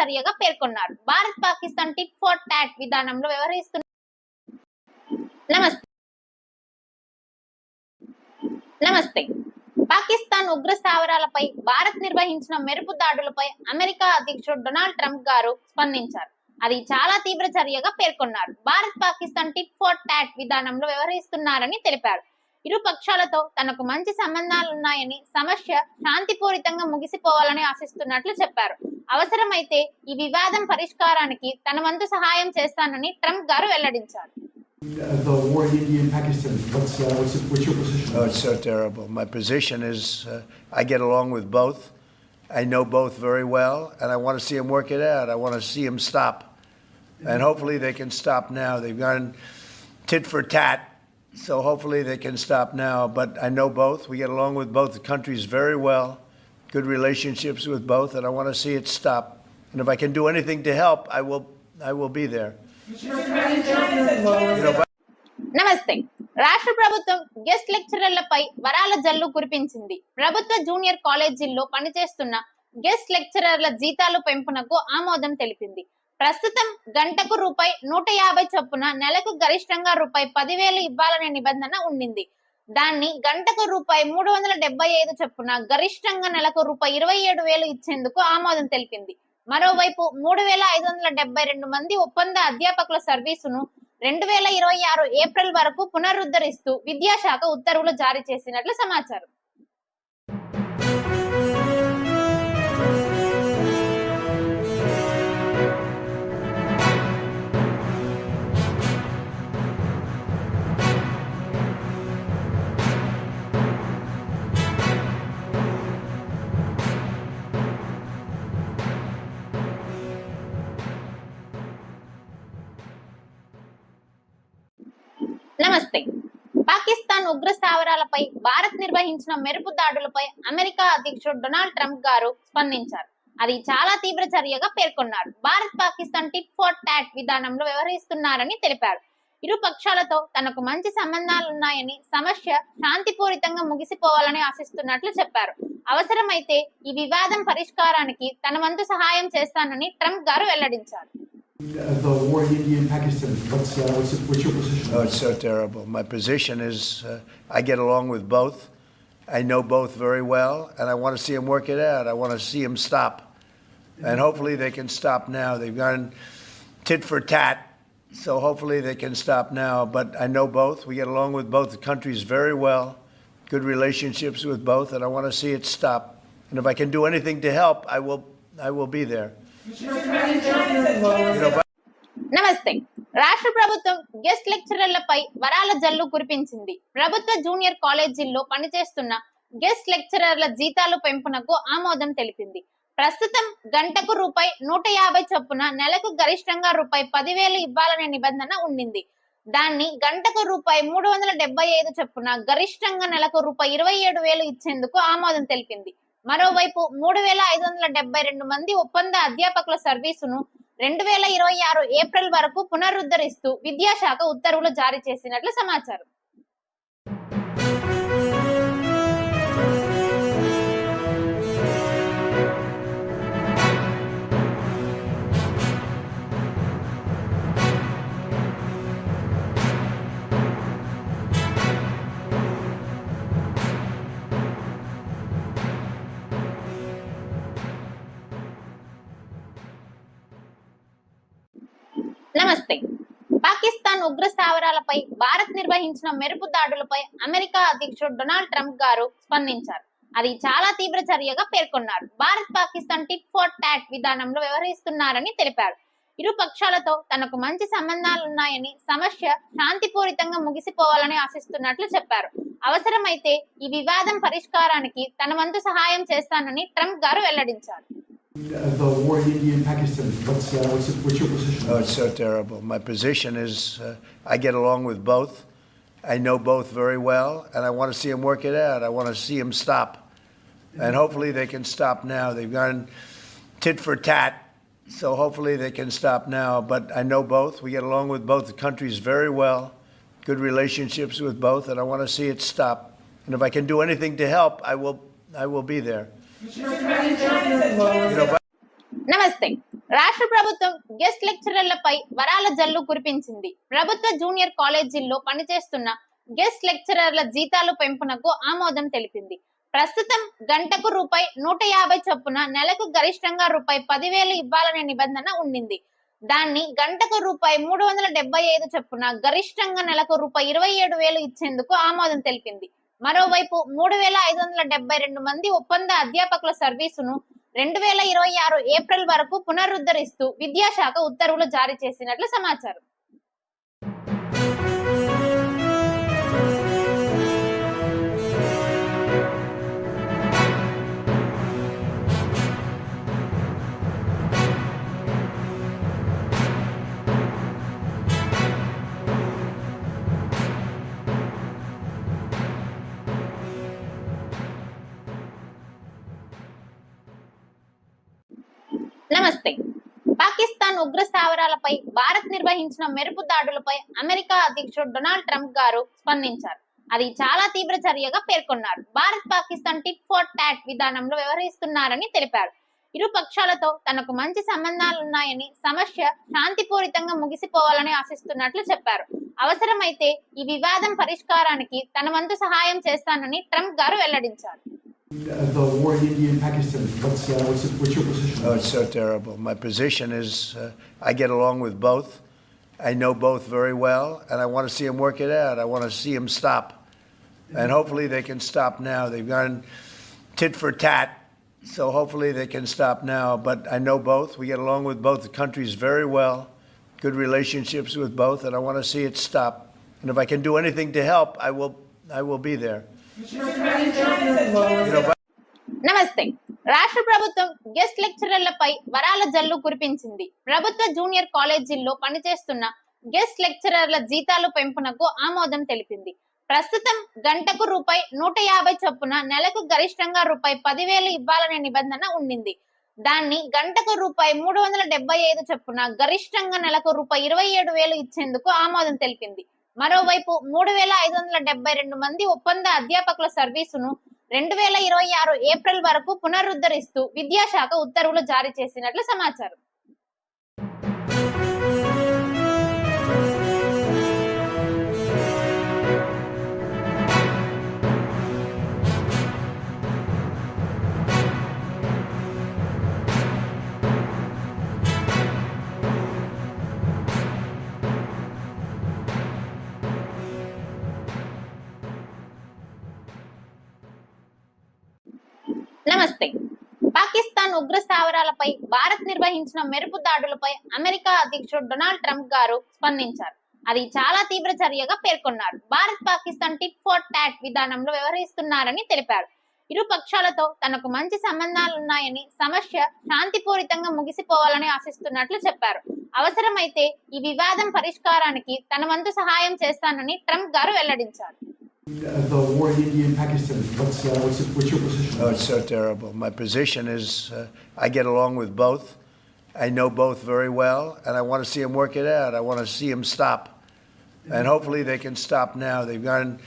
చర్యగా పేర్కొన్నారు. Bharat Pakistan tit for tat విధానంలో వ్యవహరిస్తున్న నమస్తే. నమస్తే. పాకిస్తాన్ ఉగ్ర స్థావరాలపై భారత్ నిర్వహించిన మెరుపు దాడులపై అమెరికా అధ్యక్షుడు డొనాల్డ్ ట్రంప్ గారు స్పందించారు. అది చాలా తీవ్ర చర్యగా పేర్కొన్నారు. Bharat Pakistan tit for tat విధానంలో వ్యవహరిస్తున్నారని తెలిపారు. ఇరు పక్షాలతో తనకు మంచి సంబంధాలున్నాయని సమస్య శాంతిపూరితంగా ముగిసిపోవాలని ఆశిస్తున్నట్లు చెప్పారు అవసరమైతే ఈ వివాదం పరిష్కారానికి తన వంతు సహాయం చేస్తానని ట్రంప్ గారు వెల్లడించారు Uh, the war in India and Pakistan. What's, uh, what's, what's your position? Oh, it's so terrible. My position is uh, I get along with both. I know both very well, and I want to see them work it out. I want to see them stop. And hopefully they can stop now. They've gone tit for tat, so hopefully they can stop now. But I know both. We get along with both countries very well, good relationships with both, and I want to see it stop. And if I can do anything to help, I will, I will be there. You know, but నమస్తే రాష్ట్ర ప్రభుత్వం guest లెక్చరర్లపై వరాల జల్లు కురిపించింది ప్రభుత్వ junior కాలేజీల్లో పనిచేస్తున్న guest లెక్చరర్ల జీతాలు పెంపునకు ఆమోదం తెలిపింది ప్రస్తుతం గంటకు రూపాయి నూట యాభై చొప్పున నెలకు గరిష్టంగా రూపాయి పదివేలు ఇవ్వాలనే నిబంధన ఉండింది. దాన్ని గంటకు రూపాయి మూడు వందల డెబ్బై ఐదు చొప్పున గరిష్టంగా నెలకు రూపాయి ఇరవై ఏడు వేలు ఇచ్చేందుకు ఆమోదం తెలిపింది. మరోవైపు మూడు వేల ఐదు వందల డెబ్బై రెండు మంది ఒప్పంద అధ్యాపకుల సర్వీసును రెండు వేల ఇరవై ఆరు ఏప్రిల్ వరకు పునరుద్ధరిస్తూ విద్యాశాఖ ఉత్తర్వులు జారీ చేసినట్లు సమాచారం. నమస్తే. పాకిస్తాన్ ఉగ్ర స్థావరాలపై భారత్ నిర్వహించిన మెరుపు దాడులపై అమెరికా అధ్యక్షుడు డొనాల్డ్ ట్రంప్ గారు స్పందించారు. అది చాలా తీవ్ర చర్యగా పేర్కొన్నారు. Bharat Pakistan tit for tat విధానంలో వ్యవహరిస్తున్నారని తెలిపారు. ఇరు పక్షాలతో తనకు మంచి సంబంధాలున్నాయని సమస్య శాంతిపూరితంగా ముగిసిపోవాలని ఆశిస్తున్నట్లు చెప్పారు. అవసరమైతే ఈ వివాదం పరిష్కారానికి తన వంతు సహాయం చేస్తానని ట్రంప్ గారు వెల్లడించారు. The war in India and Pakistan. What's, uh, what's, what's your position? Oh, it's so terrible. My position is uh, I get along with both. I know both very well, and I want to see them work it out. I want to see them stop. And hopefully they can stop now. They've gone tit for tat, so hopefully they can stop now. But I know both. We get along with both countries very well, good relationships with both, and I want to see it stop. And if I can do anything to help, I will, I will be there. నమస్తే. రాష్ట్ర ప్రభుత్వం guest లెక్చరర్లపై వరాల జల్లు కురిపించింది. ప్రభుత్వ junior కాలేజీల్లో పనిచేస్తున్న guest లెక్చరర్ల జీతాలు పెంపునకు ఆమోదం తెలిపింది. ప్రస్తుతం గంటకు రూపాయి నూట యాభై చొప్పున నెలకు గరిష్టంగా రూపాయి పదివేలు ఇవ్వాలనే నిబంధన ఉండింది. దాన్ని గంటకు రూపాయి మూడు వందల డెబ్బై ఐదు చొప్పున గరిష్టంగా నెలకు రూపాయి ఇరవై ఏడు వేలు ఇచ్చేందుకు ఆమోదం తెలిపింది. మరోవైపు మూడు వేల ఐదు వందల డెబ్బై రెండు మంది ఒప్పంద అధ్యాపకుల సర్వీసును రెండు వేల ఇరవై ఆరు ఏప్రిల్ వరకు పునరుద్ధరిస్తూ విద్యాశాఖ ఉత్తర్వులు జారీ చేసినట్లు సమాచారం. నమస్తే పాకిస్తాన్ ఉగ్ర స్థావరాలపై భారత్ నిర్వహించిన మెరుపు దాడులపై అమెరికా అధ్యక్షుడు డొనాల్డ్ ట్రంప్ గారు స్పందించారు. అది చాలా తీవ్ర చర్యగా పేర్కొన్నారు. Bharat Pakistan tit for tat విధానంలో వ్యవహరిస్తున్నారని తెలిపారు. ఇరు పక్షాలతో తనకు మంచి సంబంధాలున్నాయని సమస్య శాంతిపూరితంగా ముగిసిపోవాలని ఆశిస్తున్నట్లు చెప్పారు. అవసరమైతే ఈ వివాదం పరిష్కారానికి తన వంతు సహాయం చేస్తానని ట్రంప్ గారు వెల్లడించారు. The war in India and Pakistan. What's, uh, what's, what's your position? Oh, it's so terrible. My position is uh, I get along with both. I know both very well, and I want to see them work it out. I want to see them stop. And hopefully they can stop now. They've gone tit for tat, so hopefully they can stop now. But I know both. We get along with both countries very well, good relationships with both, and I want to see it stop. And if I can do anything to help, I will, I will be there. నమస్తే. రాష్ట్ర ప్రభుత్వం guest లెక్చరర్లపై వరాల జల్లు కురిపించింది. ప్రభుత్వ junior కాలేజీల్లో పనిచేస్తున్న guest లెక్చరర్ల జీతాలు పెంపునకు ఆమోదం తెలిపింది. ప్రస్తుతం గంటకు రూపాయి నూట యాభై చొప్పున నెలకు గరిష్టంగా రూపాయి పదివేలు ఇవ్వాలనే నిబంధన ఉండింది. దాన్ని గంటకు రూపాయి మూడు వందల డెబ్బై ఐదు చొప్పున గరిష్టంగా నెలకు రూపాయి ఇరవై ఏడు వేలు ఇచ్చేందుకు ఆమోదం తెలిపింది. మరోవైపు మూడు వేల ఐదు వందల డెబ్బై రెండు మంది ఒప్పంద అధ్యాపకుల సర్వీసును రెండు వేల ఇరవై ఆరు ఏప్రిల్ వరకు పునరుద్ధరిస్తూ విద్యాశాఖ ఉత్తర్వులు జారీ చేసినట్లు సమాచారం. స్థావరాలపై భారత్ నిర్వహించిన మెరుపు దాడులపై అమెరికా అధ్యక్షుడు డొనాల్డ్ ట్రంప్ గారు స్పందించారు. అది చాలా తీవ్ర చర్యగా పేర్కొన్నారు. Bharat Pakistan tit for tat విధానంలో వ్యవహరిస్తున్నారని తెలిపారు. ఇరు పక్షాలతో తనకు మంచి సంబంధాలున్నాయని సమస్య శాంతిపూరితంగా ముగిసిపోవాలని ఆశిస్తున్నట్లు చెప్పారు. అవసరమైతే ఈ వివాదం పరిష్కారానికి తన వంతు సహాయం చేస్తానని ట్రంప్ గారు వెల్లడించారు. The war in India and Pakistan, what's, uh, what's, what's your position? Oh, it's so terrible. My position is uh, I get along with both. I know both very well, and I want to see them work it out. I want to see them stop. And hopefully they can stop now. They've gone tit for tat, so hopefully they can stop now. But I know both. We get along with both the countries very well, good relationships with both, and I want to see it stop. And if I can do anything to help, I will, I will be there. నమస్తే. రాష్ట్ర ప్రభుత్వం guest లెక్చరర్లపై వరాల జల్లు కురిపించింది. ప్రభుత్వ junior కాలేజీల్లో పనిచేస్తున్న guest లెక్చరర్ల జీతాలు పెంపునకు ఆమోదం తెలిపింది. ప్రస్తుతం గంటకు రూపాయి నూట యాభై చొప్పున నెలకు గరిష్టంగా రూపాయి పదివేలు ఇవ్వాలనే నిబంధన ఉండింది. దాన్ని గంటకు రూపాయి మూడు వందల డెబ్బై ఐదు చొప్పున గరిష్టంగా నెలకు రూపాయి ఇరవై ఏడు వేలు ఇచ్చేందుకు ఆమోదం తెలిపింది. మరోవైపు మూడు వేల ఐదు వందల డెబ్బై రెండు మంది ఒప్పంద అధ్యాపకుల సర్వీసును రెండు వేల ఇరవై ఆరు ఏప్రిల్ వరకు పునరుద్ధరిస్తూ విద్యాశాఖ ఉత్తర్వులు జారీ చేసినట్లు సమాచారం. నమస్తే. పాకిస్తాన్ ఉగ్ర స్థావరాలపై భారత్ నిర్వహించిన మెరుపు దాడులపై అమెరికా అధ్యక్షుడు డొనాల్డ్ ట్రంప్ గారు స్పందించారు. అది చాలా తీవ్ర చర్యగా పేర్కొన్నారు. Bharat Pakistan tit for tat విధానంలో వ్యవహరిస్తున్నారని తెలిపారు. ఇరు పక్షాలతో తనకు మంచి సంబంధాలున్నాయని సమస్య శాంతిపూరితంగా ముగిసిపోవాలని ఆశిస్తున్నట్లు చెప్పారు. అవసరమైతే ఈ వివాదం పరిష్కారానికి తన వంతు సహాయం చేస్తానని ట్రంప్ గారు వెల్లడించారు. The war in India and Pakistan, what's, uh, what's, what's your position? Oh, it's so terrible. My position is uh, I get along with both. I know both very well, and I want to see them work it out. I want to see them stop. And hopefully they can stop now. They've gone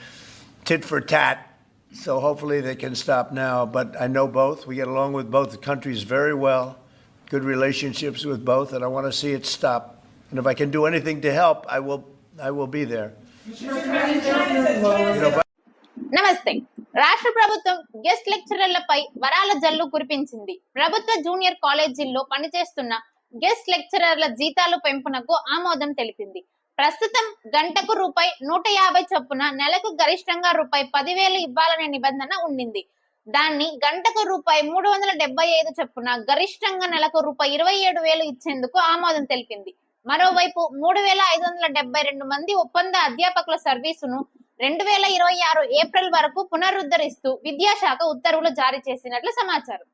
tit for tat, so hopefully they can stop now. But I know both. We get along with both countries very well, good relationships with both, and I want to see it stop. And if I can do anything to help, I will, I will be there. నమస్తే. రాష్ట్ర ప్రభుత్వం guest లెక్చరర్లపై వరాల జల్లు కురిపించింది. ప్రభుత్వ junior కాలేజీల్లో పనిచేస్తున్న guest లెక్చరర్ల జీతాలు పెంపునకు ఆమోదం తెలిపింది. ప్రస్తుతం గంటకు రూపాయి నూట యాభై చొప్పున నెలకు గరిష్టంగా రూపాయి పదివేలు ఇవ్వాలనే నిబంధన ఉండింది. దాన్ని గంటకు రూపాయి మూడు వందల డెబ్బై ఐదు చొప్పున గరిష్టంగా నెలకు రూపాయి ఇరవై ఏడు వేలు ఇచ్చేందుకు ఆమోదం తెలిపింది. మరోవైపు మూడు వేల ఐదు వందల డెబ్బై రెండు మంది ఒప్పంద అధ్యాపకుల సర్వీసును రెండు వేల ఇరవై ఆరు ఏప్రిల్ వరకు పునరుద్ధరిస్తూ విద్యాశాఖ ఉత్తర్వులు జారీ చేసినట్లు సమాచారం.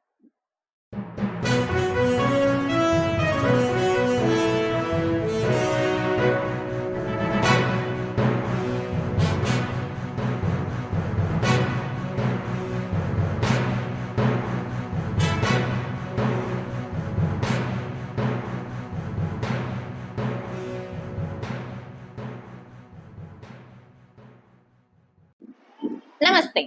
నమస్తే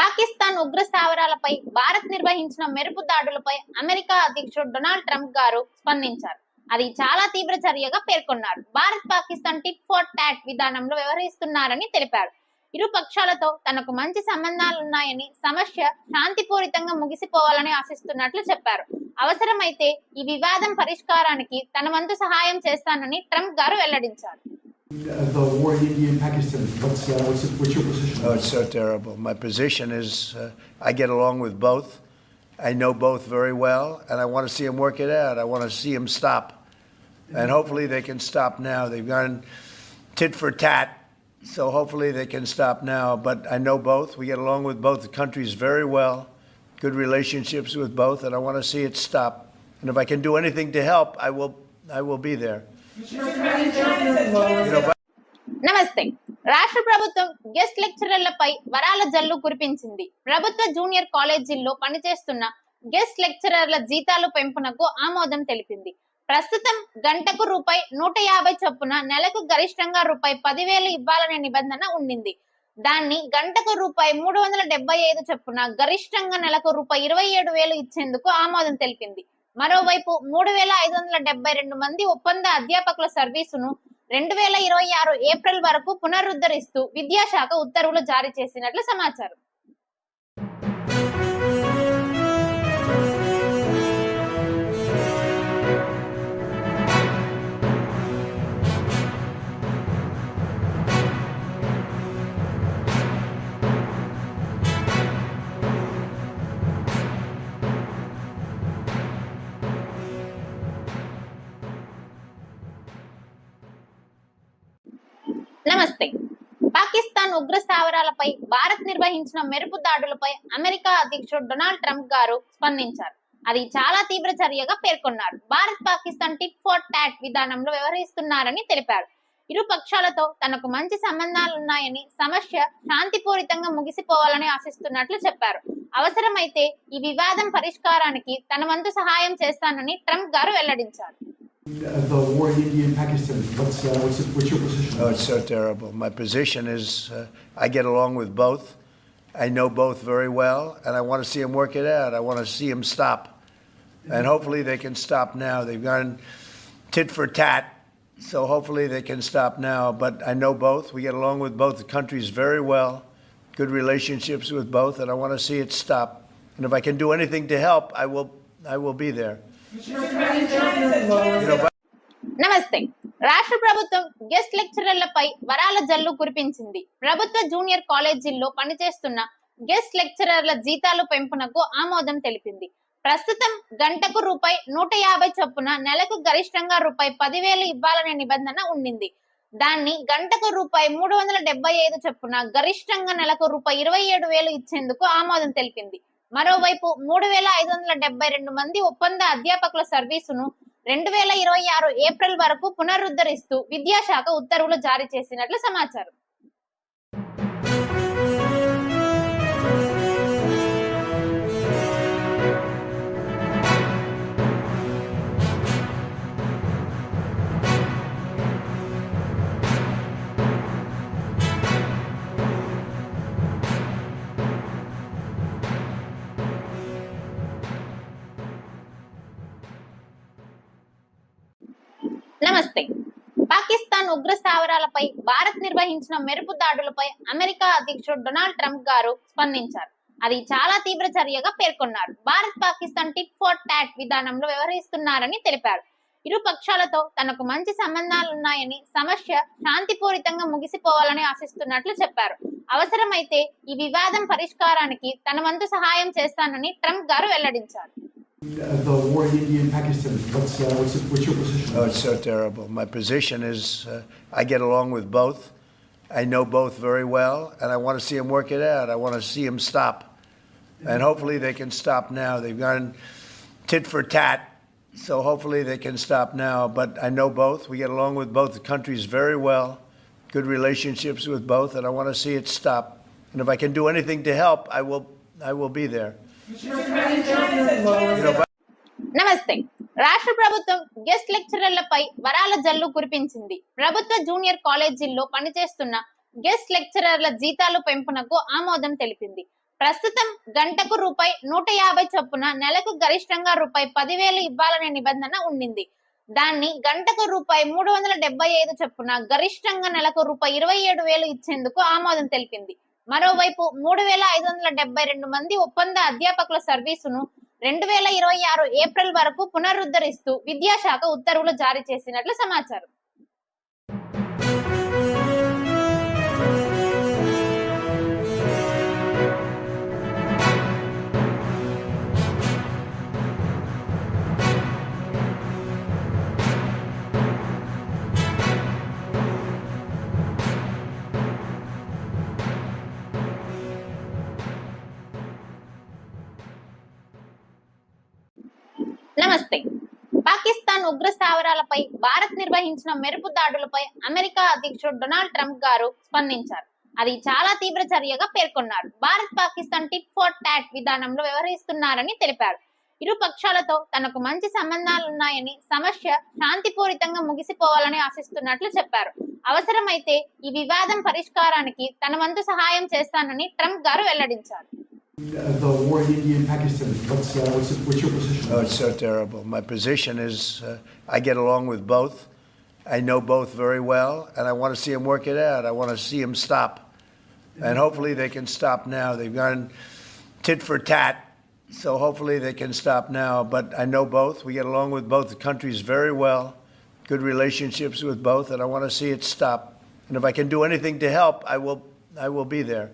పాకిస్తాన్ ఉగ్ర స్థావరాలపై భారత్ నిర్వహించిన మెరుపు దాడులపై అమెరికా అధ్యక్షుడు డొనాల్డ్ ట్రంప్ గారు స్పందించారు. అది చాలా తీవ్ర చర్యగా పేర్కొన్నారు. Bharat Pakistan tit for tat విధానంలో వ్యవహరిస్తున్నారని తెలిపారు. ఇరు పక్షాలతో తనకు మంచి సంబంధాలున్నాయని సమస్య శాంతిపూరితంగా ముగిసిపోవాలని ఆశిస్తున్నట్లు చెప్పారు. అవసరమైతే ఈ వివాదం పరిష్కారానికి తన వంతు సహాయం చేస్తానని ట్రంప్ గారు వెల్లడించారు. The war in India and Pakistan, what's, uh, what's, what's your position? Oh, it's so terrible. My position is uh, I get along with both. I know both very well, and I want to see them work it out. I want to see them stop. And hopefully they can stop now. They've gone tit for tat, so hopefully they can stop now. But I know both. We get along with both countries very well, good relationships with both, and I want to see it stop. And if I can do anything to help, I will, I will be there. నమస్తే. రాష్ట్ర ప్రభుత్వం guest లెక్చరర్లపై వరాల జల్లు కురిపించింది. ప్రభుత్వ junior కాలేజీల్లో పనిచేస్తున్న guest లెక్చరర్ల జీతాలు పెంపునకు ఆమోదం తెలిపింది. ప్రస్తుతం గంటకు రూపాయి నూట యాభై చొప్పున నెలకు గరిష్టంగా రూపాయి పదివేలు ఇవ్వాలనే నిబంధన ఉండింది. దాన్ని గంటకు రూపాయి మూడు వందల డెబ్బై ఐదు చొప్పున గరిష్టంగా నెలకు రూపాయి ఇరవై ఏడు వేలు ఇచ్చేందుకు ఆమోదం తెలిపింది. మరోవైపు మూడు వేల ఐదు వందల డెబ్బై రెండు మంది ఒప్పంద అధ్యాపకుల సర్వీసును రెండు వేల ఇరవై ఆరు ఏప్రిల్ వరకు పునరుద్ధరిస్తూ విద్యాశాఖ ఉత్తర్వులు జారీ చేసినట్లు సమాచారం. నిర్వహించిన మెరుపు దాడులపై అమెరికా అధ్యక్షుడు డొనాల్డ్ ట్రంప్ గారు స్పందించారు అది చాలా తీవ్ర చర్యగా పేర్కొన్నారు Bharat Pakistan tit for tat విధానంలో వ్యవహరిస్తున్నారని తెలిపారు ఇరు పక్షాలతో తనకు మంచి సంబంధాలున్నాయని సమస్య శాంతిపూరితంగా ముగిసిపోవాలని ఆశిస్తున్నట్లు చెప్పారు అవసరమైతే ఈ వివాదం పరిష్కారానికి తన వంతు సహాయం చేస్తానని ట్రంప్ గారు వెల్లడించారు the war in India and Pakistan, what's, uh, what's, what's your position? Oh, it's so terrible. My position is uh, I get along with both. I know both very well, and I want to see them work it out. I want to see them stop. And hopefully they can stop now. They've gone tit for tat, so hopefully they can stop now. But I know both. We get along with both countries very well, good relationships with both, and I want to see it stop. And if I can do anything to help, I will, I will be there. Know, but- నమస్తే. రాష్ట్ర ప్రభుత్వం guest లెక్చరర్లపై వరాల జల్లు కురిపించింది. ప్రభుత్వ junior కాలేజీల్లో పనిచేస్తున్న guest లెక్చరర్ల జీతాలు పెంపునకు ఆమోదం తెలిపింది. ప్రస్తుతం గంటకు రూపాయి నూట యాభై చొప్పున నెలకు గరిష్టంగా రూపాయి పదివేలు ఇవ్వాలనే నిబంధన ఉండింది. దాన్ని గంటకు రూపాయి మూడు వందల డెబ్బై ఐదు చొప్పున గరిష్టంగా నెలకు రూపాయి ఇరవై ఏడు వేలు ఇచ్చేందుకు ఆమోదం తెలిపింది. మరోవైపు మూడు వేల ఐదు వందల డెబ్బై రెండు మంది ఒప్పంద అధ్యాపకుల సర్వీసును రెండు వేల ఇరవై ఆరు ఏప్రిల్ వరకు పునరుద్ధరిస్తూ విద్యాశాఖ ఉత్తర్వులు జారీ చేసినట్లు సమాచారం. నమస్తే పాకిస్తాన్ ఉగ్ర స్థావరాలపై భారత్ నిర్వహించిన మెరుపు దాడులపై అమెరికా అధ్యక్షుడు డొనాల్డ్ ట్రంప్ గారు స్పందించారు. అది చాలా తీవ్ర చర్యగా పేర్కొన్నారు. Bharat Pakistan tit for tat విధానంలో వ్యవహరిస్తున్నారని తెలిపారు. ఇరు పక్షాలతో తనకు మంచి సంబంధాలున్నాయని సమస్య శాంతిపూరితంగా ముగిసిపోవాలని ఆశిస్తున్నట్లు చెప్పారు. అవసరమైతే ఈ వివాదం పరిష్కారానికి తన వంతు సహాయం చేస్తానని ట్రంప్ గారు వెల్లడించారు. The war in India and Pakistan, what's, uh, what's, what's your position? Oh, it's so terrible. My position is uh, I get along with both. I know both very well, and I want to see them work it out. I want to see them stop. And hopefully they can stop now. They've gone tit for tat, so hopefully they can stop now. But I know both. We get along with both countries very well, good relationships with both, and I want to see it stop. And if I can do anything to help, I will, I will be there. నమస్తే. రాష్ట్ర ప్రభుత్వం guest లెక్చరర్లపై వరాల జల్లు కురిపించింది. ప్రభుత్వ junior కాలేజీల్లో పనిచేస్తున్న guest లెక్చరర్ల జీతాలు పెంపునకు ఆమోదం తెలిపింది. ప్రస్తుతం గంటకు రూపాయి నూట యాభై చొప్పున నెలకు గరిష్టంగా రూపాయి పదివేలు ఇవ్వాలనే నిబంధన ఉండింది దాన్ని గంటకు రూపాయి మూడు వందల డెబ్బై ఐదు చొప్పున గరిష్టంగా నెలకు రూపాయి ఇరవై ఏడు వేలు ఇచ్చేందుకు ఆమోదం తెలిపింది. మరోవైపు మూడు వేల ఐదు వందల డెబ్బై రెండు మంది ఒప్పంద అధ్యాపకుల సర్వీసును రెండు వేల ఇరవై ఆరు ఏప్రిల్ వరకు పునరుద్ధరిస్తూ విద్యాశాఖ ఉత్తర్వులు జారీ చేసినట్లు సమాచారం. నమస్తే పాకిస్తాన్ ఉగ్ర స్థావరాలపై భారత్ నిర్వహించిన మెరుపు దాడులపై అమెరికా అధ్యక్షుడు డొనాల్డ్ ట్రంప్ గారు స్పందించారు. అది చాలా తీవ్ర చర్యగా పేర్కొన్నారు. Bharat Pakistan tit for tat విధానంలో వ్యవహరిస్తున్నారని తెలిపారు. ఇరు పక్షాలతో తనకు మంచి సంబంధాలున్నాయని సమస్య శాంతిపూరితంగా ముగిసిపోవాలని ఆశిస్తున్నట్లు చెప్పారు. అవసరమైతే ఈ వివాదం పరిష్కారానికి తన వంతు సహాయం చేస్తానని ట్రంప్ గారు వెల్లడించారు. The war in India and Pakistan, what's, uh, what's, what's your position? Oh, it's so terrible. My position is uh, I get along with both. I know both very well, and I want to see them work it out. I want to see them stop. And hopefully they can stop now. They've gone tit for tat, so hopefully they can stop now. But I know both. We get along with both countries very well, good relationships with both, and I want to see it stop. And if I can do anything to help, I will, I will be there.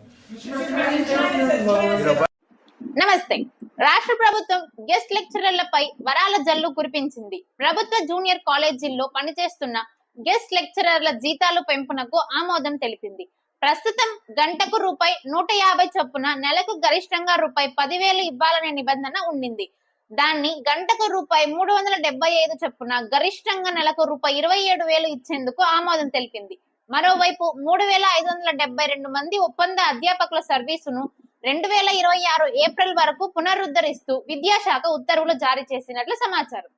నమస్తే. రాష్ట్ర ప్రభుత్వం guest లెక్చరర్లపై వరాల జల్లు కురిపించింది. ప్రభుత్వ junior కాలేజీల్లో పనిచేస్తున్న guest లెక్చరర్ల జీతాలు పెంపునకు ఆమోదం తెలిపింది. ప్రస్తుతం గంటకు రూపాయి నూట యాభై చొప్పున నెలకు గరిష్టంగా రూపాయి పదివేలు ఇవ్వాలనే నిబంధన ఉండింది. దాన్ని గంటకు రూపాయి మూడు వందల డెబ్బై ఐదు చొప్పున గరిష్టంగా నెలకు రూపాయి ఇరవై ఏడు వేలు ఇచ్చేందుకు ఆమోదం తెలిపింది. మరోవైపు మూడు వేల ఐదు వందల డెబ్బై రెండు మంది ఒప్పంద అధ్యాపకుల సర్వీసును రెండు వేల ఇరవై ఆరు ఏప్రిల్ వరకు పునరుద్ధరిస్తూ విద్యాశాఖ ఉత్తర్వులు జారీ చేసినట్లు సమాచారం.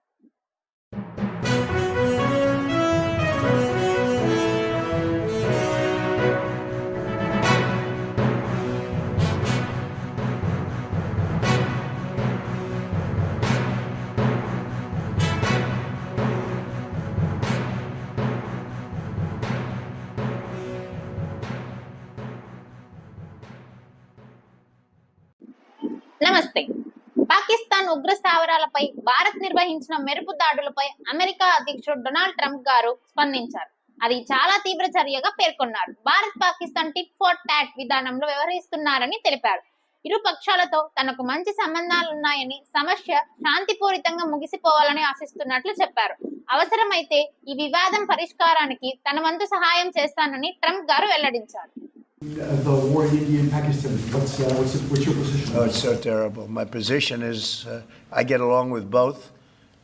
నమస్తే. పాకిస్తాన్ ఉగ్ర స్థావరాలపై భారత్ నిర్వహించిన మెరుపు దాడులపై అమెరికా అధ్యక్షుడు డొనాల్డ్ ట్రంప్ గారు స్పందించారు. అది చాలా తీవ్ర చర్యగా పేర్కొన్నారు. Bharat Pakistan tit for tat విధానంలో వ్యవహరిస్తున్నారని తెలిపారు. ఇరు పక్షాలతో తనకు మంచి సంబంధాలున్నాయని సమస్య శాంతిపూరితంగా ముగిసిపోవాలని ఆశిస్తున్నట్లు చెప్పారు. అవసరమైతే ఈ వివాదం పరిష్కారానికి తన వంతు సహాయం చేస్తానని ట్రంప్ గారు వెల్లడించారు. The war in India and Pakistan, what's, uh, what's, what's your position? Oh, it's so terrible. My position is uh, I get along with both.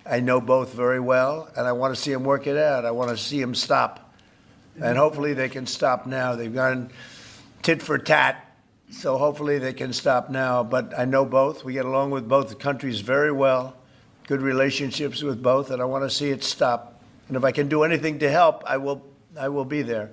I know both very well, and I want to see them work it out. I want to see them stop. And hopefully they can stop now. They've gone tit for tat, so hopefully they can stop now. But I know both. We get along with both countries very well, good relationships with both, and I want to see it stop. And if I can do anything to help, I will, I will be there.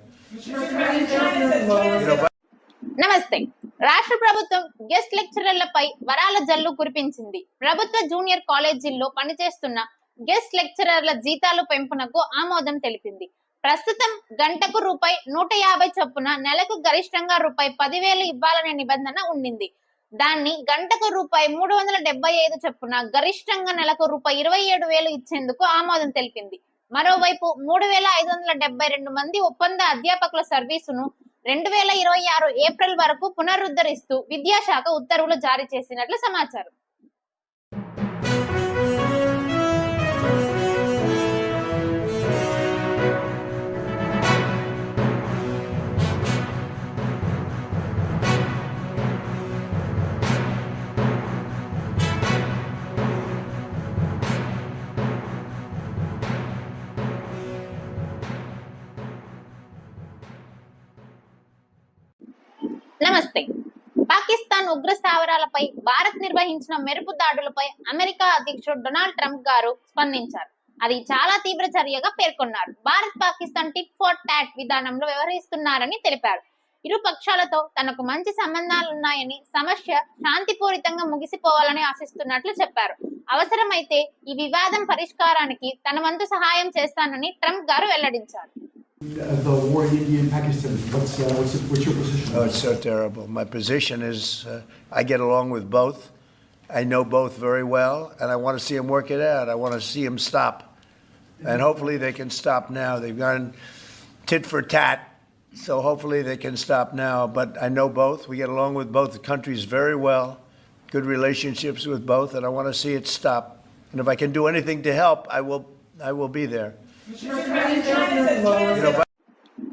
నమస్తే. రాష్ట్ర ప్రభుత్వం guest లెక్చరర్లపై వరాల జల్లు కురిపించింది. ప్రభుత్వ junior కాలేజీల్లో పనిచేస్తున్న guest లెక్చరర్ల జీతాలు పెంపునకు ఆమోదం తెలిపింది. ప్రస్తుతం గంటకు రూపాయి నూట యాభై చొప్పున నెలకు గరిష్టంగా రూపాయి పదివేలు ఇవ్వాలనే నిబంధన ఉండింది. దాన్ని గంటకు రూపాయి మూడు వందల డెబ్బై ఐదు చొప్పున గరిష్టంగా నెలకు రూపాయి ఇరవై ఏడు వేలు ఇచ్చేందుకు ఆమోదం తెలిపింది. మరోవైపు మూడు వేల ఐదు వందల డెబ్బై రెండు మంది ఒప్పంద అధ్యాపకుల సర్వీసును రెండు వేల ఇరవై ఆరు ఏప్రిల్ వరకు పునరుద్ధరిస్తూ విద్యాశాఖ ఉత్తర్వులు జారీ చేసినట్లు సమాచారం. ఉగ్ర భారత్ నిర్వహించిన మెరుపు దాడులపై అమెరికా అధ్యక్షుడు డొనాల్డ్ ట్రంప్ గారు స్పందించారు. అది చాలా తీవ్ర చర్యగా పేర్కొన్నారు. Bharat Pakistan tit for tat విధానంలో వ్యవహరిస్తున్నారని తెలిపారు. ఇరు పక్షాలతో తనకు మంచి సంబంధాలున్నాయని సమస్య శాంతిపూరితంగా ముగిసిపోవాలని ఆశిస్తున్నట్లు చెప్పారు. అవసరమైతే ఈ వివాదం పరిష్కారానికి తన వంతు సహాయం చేస్తానని ట్రంప్ గారు వెల్లడించారు. The war in India and Pakistan, what's, uh, what's, what's your position? Oh, it's so terrible. My position is uh, I get along with both. I know both very well, and I want to see them work it out. I want to see them stop. And hopefully they can stop now. They've gone tit for tat, so hopefully they can stop now. But I know both. We get along with both countries very well, good relationships with both, and I want to see it stop. And if I can do anything to help, I will, I will be there.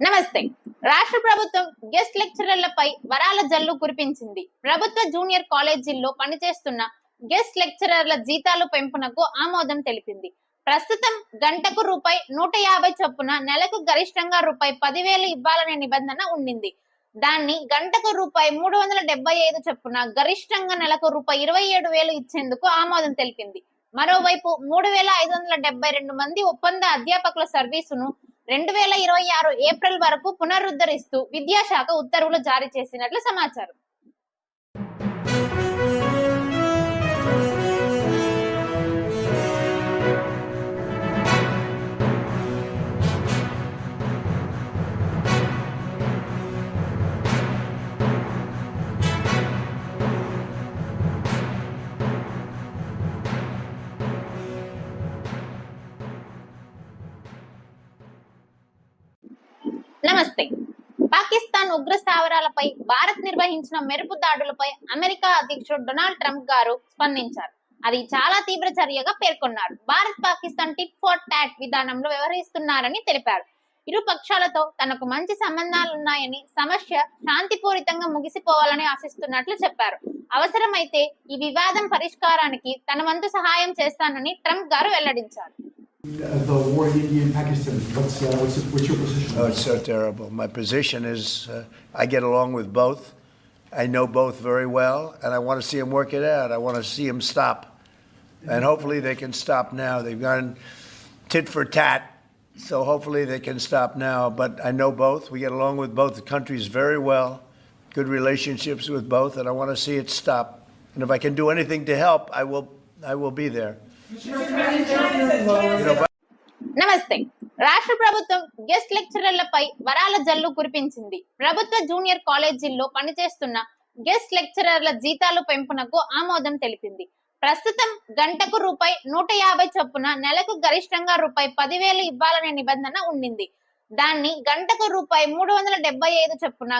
నమస్తే. రాష్ట్ర ప్రభుత్వం guest లెక్చరర్లపై వరాల జల్లు కురిపించింది. ప్రభుత్వ junior కాలేజీల్లో పనిచేస్తున్న guest లెక్చరర్ల జీతాలు పెంపునకు ఆమోదం తెలిపింది. ప్రస్తుతం గంటకు రూపాయి నూట యాభై చొప్పున నెలకు గరిష్టంగా రూపాయి పదివేలు ఇవ్వాలనే నిబంధన ఉండింది. దాన్ని గంటకు రూపాయి మూడు వందల డెబ్బై ఐదు చొప్పున గరిష్టంగా నెలకు రూపాయి ఇరవై ఏడు వేలు ఇచ్చేందుకు ఆమోదం తెలిపింది. మరోవైపు మూడు వేల ఐదు వందల డెబ్బై రెండు మంది ఒప్పంద అధ్యాపకుల సర్వీసును రెండు వేల ఇరవై ఆరు ఏప్రిల్ వరకు పునరుద్ధరిస్తూ విద్యాశాఖ ఉత్తర్వులు జారీ చేసినట్లు సమాచారం. నమస్తే. పాకిస్తాన్ ఉగ్ర స్థావరాలపై భారత్ నిర్వహించిన మెరుపు దాడులపై అమెరికా అధ్యక్షుడు డొనాల్డ్ ట్రంప్ గారు స్పందించారు. అది చాలా తీవ్ర చర్యగా పేర్కొన్నారు. Bharat Pakistan tit for tat విధానంలో వ్యవహరిస్తున్నారని తెలిపారు. ఇరు పక్షాలతో తనకు మంచి సంబంధాలున్నాయని సమస్య శాంతిపూరితంగా ముగిసిపోవాలని ఆశిస్తున్నట్లు చెప్పారు. అవసరమైతే ఈ వివాదం పరిష్కారానికి తన వంతు సహాయం చేస్తానని ట్రంప్ గారు వెల్లడించారు. The war in India and Pakistan, what's, uh, what's, what's your position? Oh, it's so terrible. My position is uh, I get along with both. I know both very well, and I want to see them work it out. I want to see them stop. And hopefully they can stop now. They've gone tit for tat, so hopefully they can stop now. But I know both. We get along with both countries very well, good relationships with both, and I want to see it stop. And if I can do anything to help, I will, I will be there. నమస్తే. రాష్ట్ర ప్రభుత్వం guest లెక్చరర్లపై వరాల జల్లు కురిపించింది. ప్రభుత్వ junior కాలేజీల్లో పనిచేస్తున్న guest లెక్చరర్ల జీతాలు పెంపునకు ఆమోదం తెలిపింది. ప్రస్తుతం గంటకు రూపాయి నూట యాభై చొప్పున నెలకు గరిష్టంగా రూపాయి పదివేలు ఇవ్వాలనే నిబంధన ఉండింది. దాన్ని గంటకు రూపాయి మూడు వందల డెబ్బై ఐదు చొప్పున